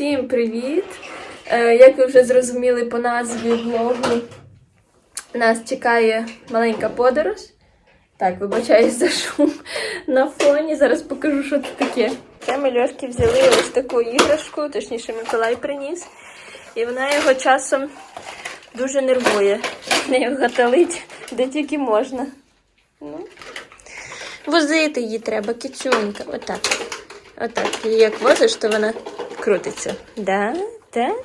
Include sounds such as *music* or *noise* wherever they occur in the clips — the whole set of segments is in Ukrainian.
Всім привіт! Е, Як ви вже зрозуміли по назві влогу, нас чекає маленька подорож. Так, вибачаюсь за шум на фоні. Зараз покажу, що це таке. Це ми Льошки взяли ось таку іграшку, точніше, Миколай приніс. І вона його часом дуже нервує. Нею гаталить де тільки можна. Ну, возити її треба, кицюнька. Отак. Отак. Її як возиш, то вона крутиться. Да? Так?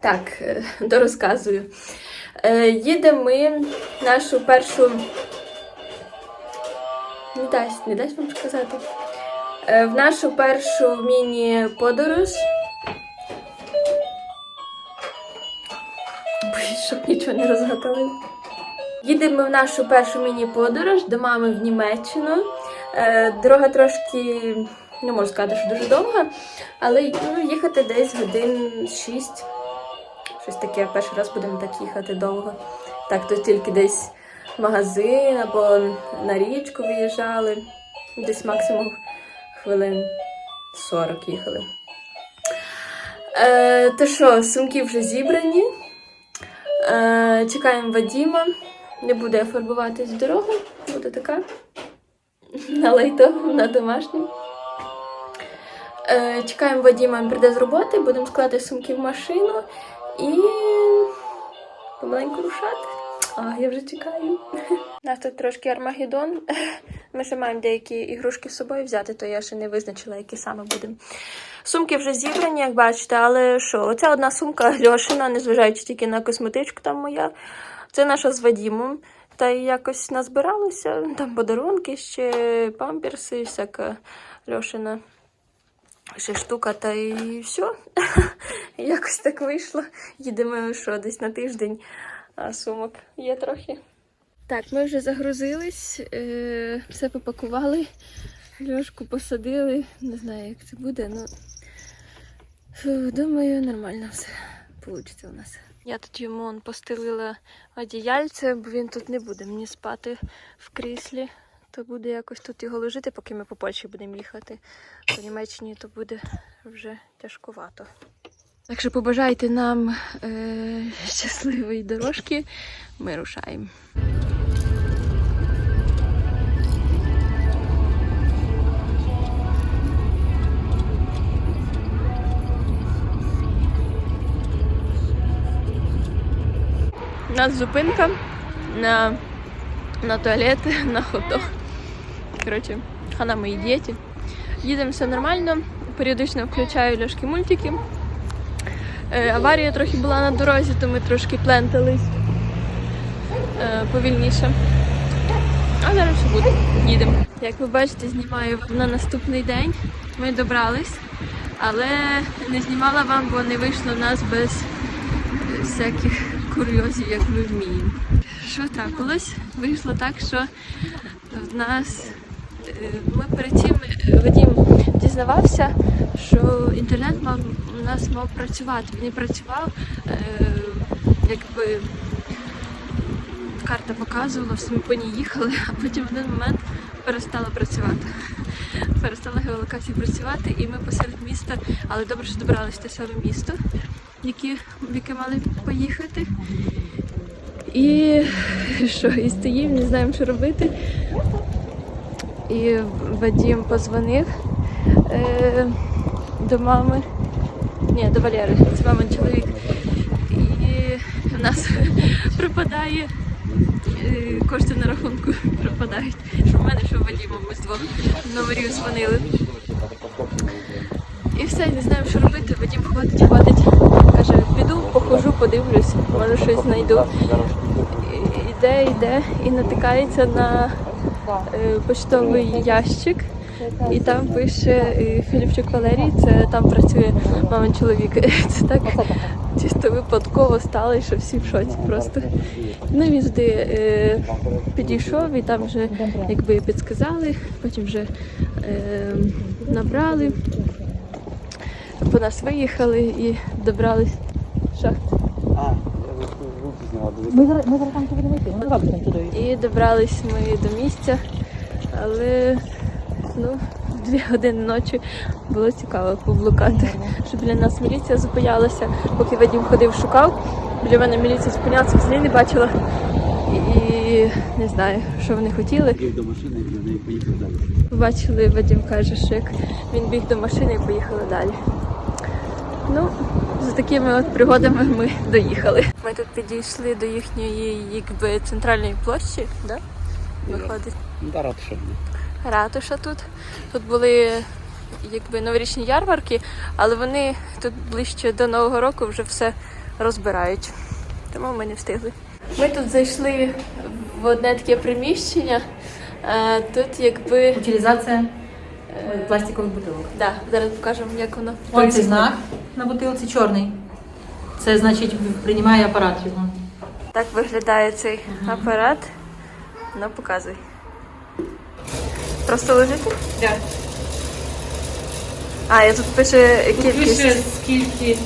Так, е, дорозказую. Е, Їдемо ми нашу першу. Не дасть, не дасть вам сказати. Е, В нашу першу міні-подорож. Щоб нічого не розготовили. Їдемо в нашу першу міні-подорож до мами в Німеччину. Дорога трошки, не можу сказати, що дуже довга, але ну, їхати десь годин 6. Щось таке, перший раз будемо так їхати довго. Так, то тільки десь в магазин або на річку виїжджали. Десь максимум хвилин 40 їхали. Е, то що, сумки вже зібрані. Е, чекаємо Вадіма. Не буде фарбуватись дорогу, буде така на лайтовому, на домашньому. Е, чекаємо Вадіма, він прийде з роботи, будемо складати сумки в машину і помаленьку рушати. А, я вже чекаю. У нас тут трошки Армагеддон. Ми ще маємо деякі ігрушки з собою взяти, то я ще не визначила, які саме будемо. Сумки вже зібрані, як бачите, але що, оця одна сумка Льошина, незважаючи тільки на косметичку, там моя. Це наша з Вадімом. Та й якось назбиралося, там подарунки, ще памперси, всяка Льошина ще штука, та і все. *laughs* Якось так вийшло. Їдемо що, десь на тиждень, а сумок є трохи. Так, ми вже загрузились, е, все попакували, льошку посадили. Не знаю, як це буде, але фу, думаю, нормально все вийде у нас. Я тут йому он, постелила одіяльце, бо він тут не буде мені спати в кріслі. То буде якось тут його лежити, поки ми по Польщі будемо їхати. По Німеччині то буде вже тяжкувато. Так що побажайте нам е- щасливої дорожки. Ми рушаємо. У нас зупинка на, на туалет, на хот-дог. Коротше, хана моїй дієті. Їдемо все нормально, періодично включаю ляшки мультики. Е, аварія трохи була на дорозі, то ми трошки плентались е, повільніше. А зараз все буде. Їдемо. Як ви бачите, знімаю на наступний день. Ми добрались, але не знімала вам, бо не вийшло в нас без всяких курйозів, як ми вміємо. Що трапилось? Вийшло так, що в нас ми перед цим е, Вадим дізнавався, що інтернет мав у нас мав працювати. Він не працював, е, якби карта показувала, все ми по ній їхали, *laughs* а потім в один момент перестала працювати. Перестала геолокація працювати, і ми посеред міста, але добре, що добралися в те саме місто, які, в яке мали поїхати. І що, і стоїмо, не знаємо, що робити. І Вадим позвонив е, до мами. Ні, до Валери, це мамин чоловік. І в нас *laughs* пропадає е, кошти на рахунку *laughs* пропадають. Що в мене, що в Вадима, ми з двох номерів дзвонили. І все, не знаємо, що робити. Вадим хватить, хватить. Каже, піду, похожу, подивлюсь, може щось знайду. Іде, йде і натикається на поштовий ящик. І там пише е, Філіпчук Валерій, це там працює мамин чоловік. *laughs* Це так чисто випадково стало, що всі в шоці просто. Ну він туди е, підійшов і там вже якби підсказали, потім вже е, набрали, по нас виїхали і добрались. Що? А, я руки зняла, дивись. Ми зараз, ми зараз там будемо йти, ми робимо туди. І добрались ми до місця, але ну, дві години ночі. Було цікаво поблукати. Що біля нас міліція зупинялася, поки Вадим ходив, шукав. Біля мене міліція зупинялася, взагалі не бачила. І не знаю, що вони хотіли. Біг до машини і до неї поїхав далі. Побачили, Вадим каже, що як він біг до машини і поїхали далі. Ну, з такими от пригодами ми доїхали. Ми тут підійшли до їхньої якби центральної площі, да? Виходить. Ну, да, ні. Ратуша тут. Тут були якби новорічні ярмарки, але вони тут ближче до Нового року вже все розбирають. Тому ми не встигли. Ми тут зайшли в одне таке приміщення. Е, Тут якби. Утилізація пластикових бутилок. Да, зараз покажемо, як воно. Ось цей знак на бутилці чорний. Це значить приймає апарат його. Так виглядає цей апарат. Ну, показуй. Просто лежити? Так. А, я тут пише кількість. Пише скільки.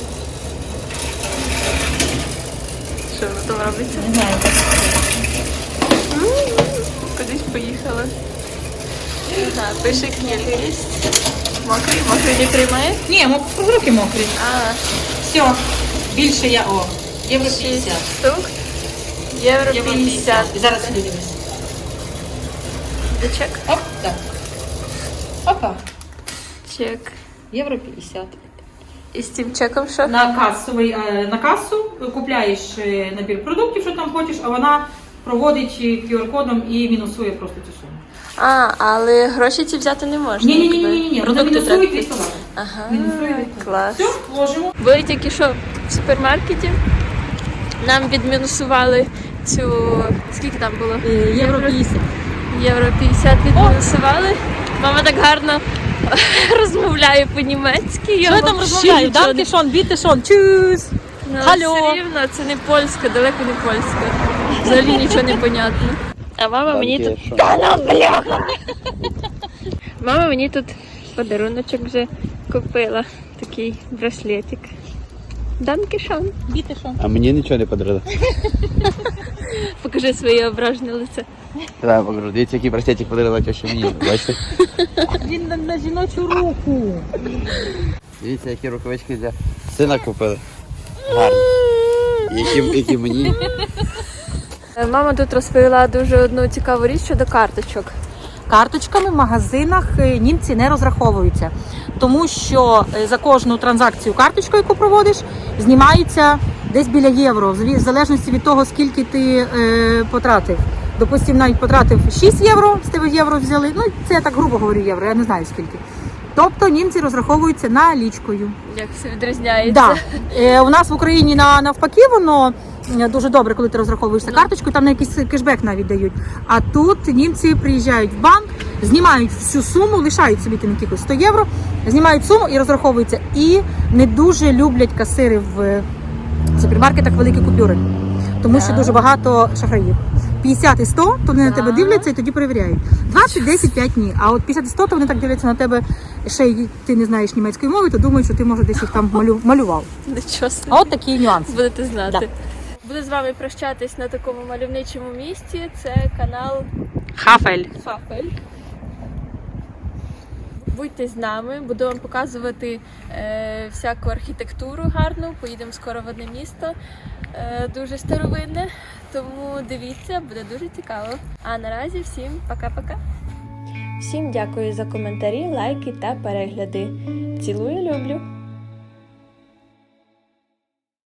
Що воно там робиться? Не знаю. Пише кількість. Мокрий, мокрий не приймає. Ні, мо- руки мокрі. А, Все. Більше я о. Євро 6 50. штук. Євро Євро 50. 50. І зараз сюди дивись. Чек? Оп, так. Опа. Чек. Євро 50. І з цим чеком що? На касовий, е, на касу купляєш е, набір продуктів, що там хочеш, а вона проводить е, QR-кодом і мінусує просто цю суму. А, але гроші ці взяти не можна. Ні, ні, ні, ні, ні, ні. Вона Продукти мінусує треба. товар. Ага, Мінусує клас. Все, вложимо. Були тільки що в супермаркеті. Нам відмінусували цю. Скільки там було? Євро 50. Євро 50 відмінусували. Мама так гарно *laughs* розмовляє по-німецьки. Я Що я там розмовляю? нічого не- Данкішон, бітешон, чус! Ну, Алло. Все рівно, це не польська, далеко не польська. Взагалі нічого не понятно. А мама мені тут. Що? Мама мені тут подаруночок вже купила. Такий браслетик. Данкішон. Бітешон. А мені нічого не подарили. Покажи своє ображене лице. Давай покажу. Дивіться, який браслетик подарила теща мені. Бачите? Він на, на жіночу руку. Дивіться, які рукавички для сина купили. Гарні. Які, які мені. Е, Мама тут розповіла дуже одну цікаву річ щодо карточок. Карточками в магазинах е, німці не розраховуються, тому що е, за кожну транзакцію карточкою, яку проводиш, знімається десь біля євро, в залежності від того, скільки ти е, потратив. Допустим, навіть потратив 6 євро, з тебе євро взяли. Ну це я так грубо говорю євро, я не знаю скільки. Тобто німці розраховуються налічкою. Як все відрізняється. Да. Е, у нас в Україні на, навпаки воно дуже добре, коли ти розраховуєшся карточкою, там на якийсь кешбек навіть дають. А тут німці приїжджають в банк, знімають всю суму, лишають собі там якихось 100 євро, знімають суму і розраховуються. І не дуже люблять касири в супермаркетах великі купюри, тому що дуже багато шахраїв. 50 і 100, то вони на тебе дивляться і тоді перевіряють. 20, 10, 5 ні. А от 50 і 100, то вони так дивляться на тебе, ще й ти не знаєш німецької мови, то думають, що ти може десь їх там малю- малював. Нічого собі. А от такий нюанс. Будете знати. Да. Буду з вами прощатись на такому мальовничому місці. Це канал Хафель. Фафель. Будьте з нами, буду вам показувати е, всяку архітектуру гарну. Поїдемо скоро в одне місто, е, дуже старовинне. Тому дивіться, буде дуже цікаво. А наразі всім пока-пока. Всім дякую за коментарі, лайки та перегляди. Цілую, люблю!